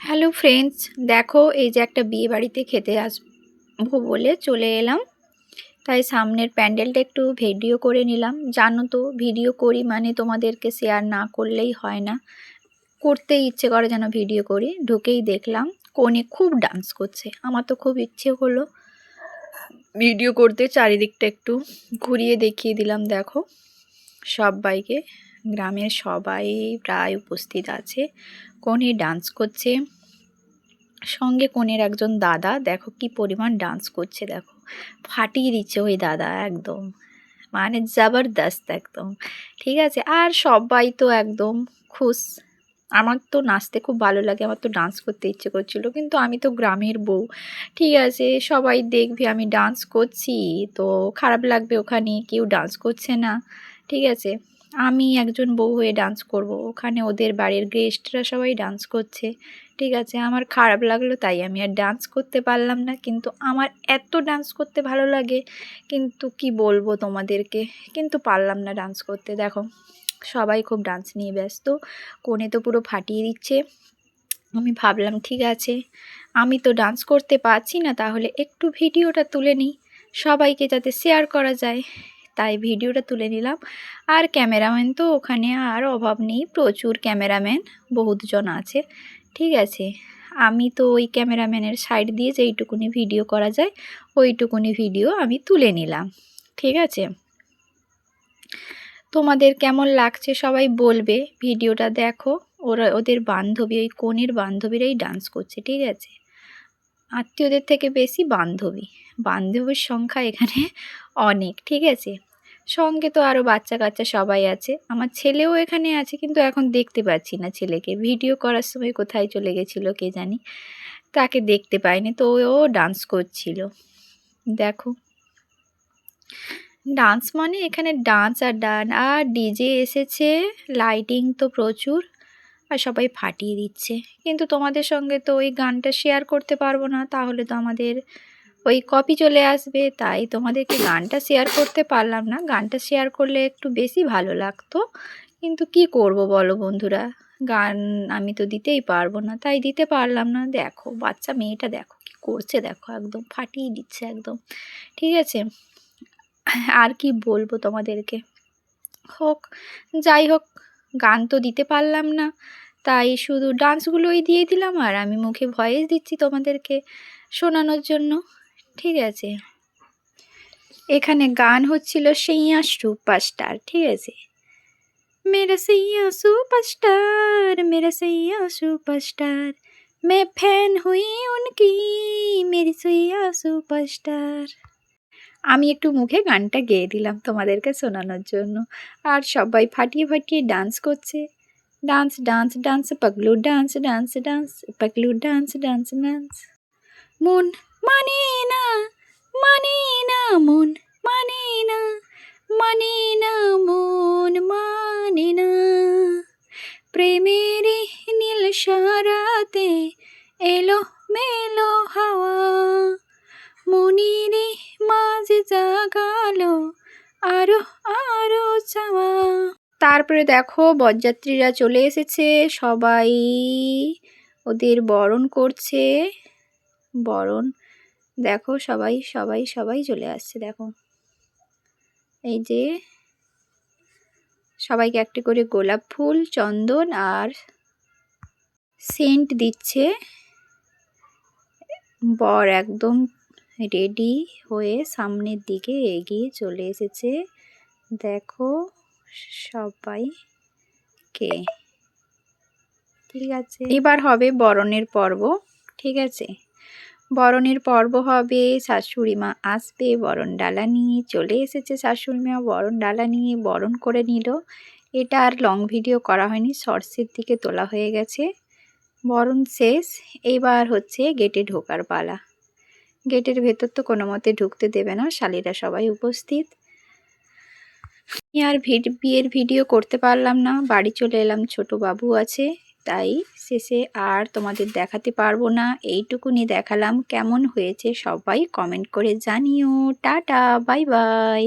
Hello friends দেখো, এই যে একটা বিয়ে বাড়িতে খেতে আসব বলে চলে এলাম। তাই সামনের প্যান্ডেলটা একটু ভিডিও করে নিলাম। জানো তো, ভিডিও করি মানে তোমাদেরকে শেয়ার না করলেই হয় না। করতেই ইচ্ছে করে যেন ভিডিও করি। ঢুকেই দেখলাম, কোণে খুব ডান্স করছে। আমার তো খুব ইচ্ছে হলো ভিডিও করতে, চারিদিকটা একটু ঘুরিয়ে দেখিয়ে দিলাম, দেখো। সবাইকে গ্রামের সবাই প্রায় উপস্থিত আছে। কোণে ডান্স করছে। সঙ্গে কোণের একজন দাদা, দেখো কি পরিমাণ ডান্স করছে, দেখো। ফাটিয়ে দিচ্ছে ওই দাদা, একদম। মানে জবরদস্ত একদম। ঠিক আছে? আর সবাই তো একদম খুশ। আমার তো নাচতে খুব ভালো লাগে, আমার তো ডান্স করতে ইচ্ছে করছিল, কিন্তু আমি তো গ্রামের বউ। ঠিক আছে? সবাই দেখবে আমি ডান্স করছি, তো খারাপ লাগবে ওখানে, কেউ ডান্স করছে না। ঠিক আছে? আমি একজন বউ হয়ে ডান্স করব। ওখানে ওদের বাড়ির গেস্টরা সবাই ডান্স করছে। ঠিক আছে, আমার খারাপ লাগল তাই আমি আর ডান্স করতে পারলাম না। কিন্তু আমার এত ডান্স করতে ভালো লাগে, কিন্তু কি বলব তোমাদেরকে? কিন্তু পারলাম না ডান্স করতে। দেখো, সবাই খুব ডান্স নিয়ে ব্যস্ত। কোণে তো পুরো ফাটিয়ে দিচ্ছে। আমি ভাবলাম, ঠিক আছে, আমি তো ডান্স করতে পারছি না, তাহলে একটু ভিডিওটা তুলে নিই। সবাইকে যাতে শেয়ার করা যায়। তাই ভিডিওটা তুলে নিলাম। আর ক্যামেরাম্যান তো ওখানে আর অভাব নেই, প্রচুর ক্যামেরাম্যান, বহুতজন আছে, ঠিক আছে। আমি তো ওই ক্যামেরাম্যানের সাইড দিয়ে যেইটুকুনি ভিডিও করা যায়, ওইটুকুনি ভিডিও আমি তুলে নিলাম, ঠিক আছে? তোমাদের কেমন লাগছে সবাই বলবে, ভিডিওটা দেখো। ওরা, ওদের বান্ধবী, ওই কনের বান্ধবীরাই ডান্স করছে, ঠিক আছে? আত্মীয়দের থেকে বেশি বান্ধবী, বান্ধবীর সংখ্যা এখানে অনেক, ঠিক আছে? সঙ্গে তো আরও বাচ্চা কাচ্চা সবাই আছে। আমার ছেলেও এখানে আছে, কিন্তু এখন দেখতে পাচ্ছি না ছেলেকে। ভিডিও করার সময় কোথায় চলে গেছিল কে জানি? তাকে দেখতে পাইনি, তো ও ডান্স করছিল। দেখো। ডান্স মানে এখানে ডান্স আর ডান আর ডিজে এসেছে লাইটিং তো প্রচুর, আর সবাই ফাটিয়ে দিচ্ছে। কিন্তু তোমাদের সঙ্গে তো ওই গানটা শেয়ার করতে পারব না, তাহলে তো আমাদের ওই কপি চলে আসবে, তাই তোমাদেরকে গানটা শেয়ার করতে পারলাম না। গানটা শেয়ার করলে একটু বেশি ভালো লাগতো। কিন্তু কি করব বলো বন্ধুরা? গান আমি তো দিতেই পারব না, তাই দিতে পারলাম না। দেখো, বাচ্চা মেয়েটা দেখো কি করছে, দেখো একদম ফাটিয়ে দিচ্ছে একদম। ঠিক আছে? আর কি বলব তোমাদেরকে? হোক, যাই হোক, গান তো দিতে পারলাম না। তাই শুধু ডান্সগুলোই দিয়ে দিলাম, আর আমি মুখে ভয়েস দিচ্ছি তোমাদেরকে শোনানোর জন্য। ঠিক আছে। এখানে গান হচ্ছিল সেইয়া সুপারস্টার, ঠিক আছে। মেরা সেইয়া সুপারস্টার, মেরা সেইয়া সুপারস্টার, মে ফ্যান হুই উনকি, মেরি সইয়া সুপারস্টার। আমি একটু মুখে গানটা গেয়ে দিলাম তোমাদেরকে শোনানোর জন্য। আর সবাই ফাটিয়ে ফাটিয়ে ডান্স করছে। ডান্স ডান্স ডান্স পাগলু ডান্স ডান্স ডান্স পাগলু ডান্স ডান্স ডান্স মন মানে না মানে না মন মানে না মানে না মন মানে না। প্রেমের নীল সারাতে এলো মেলো হাওয়া, মনির মাঝে জাগালো আরও আরও চাওয়া। তারপরে দেখো বরযাত্রীরা চলে এসেছে, সবাই ওদের বরণ করছে। বরণ দেখো সবাই সবাই সবাই চলে আসছে, দেখো। এই যে সবাইকে একটি করে গোলাপ ফুল, চন্দন আর সেন্ট দিচ্ছে। বর একদম রেডি হয়ে সামনের দিকে এগিয়ে চলে এসেছে। দেখো সবাই কে ঠিক আছে। এবার হবে বরণের পর্ব, ঠিক আছে? বরণের পর্ব হবে। শাশুড়ি মা আসবে, বরণ ডালা নিয়ে চলে এসেছে শাশুড়ি মা। বরণ ডালা নিয়ে বরণ করে নিল। এটা আর লং ভিডিও করা হয়নি শর্টসের দিকে তোলা হয়ে গেছে। বরণ শেষ, এবার হচ্ছে গেটে ঢোকার পালা। গেটের ভেতর তো কোনো মতে ঢুকতে দেবে না, শালিরা সবাই উপস্থিত। আর বিয়ের ভিডিও করতে পারলাম না, বাড়ি চলে এলাম, ছোট বাবু আছে। তাই শেষে আর তোমাদের দেখাতে পারব না। এইটুকুনি দেখালাম। কেমন হয়েছে সবাই কমেন্ট করে জানিও। Tata, bye bye.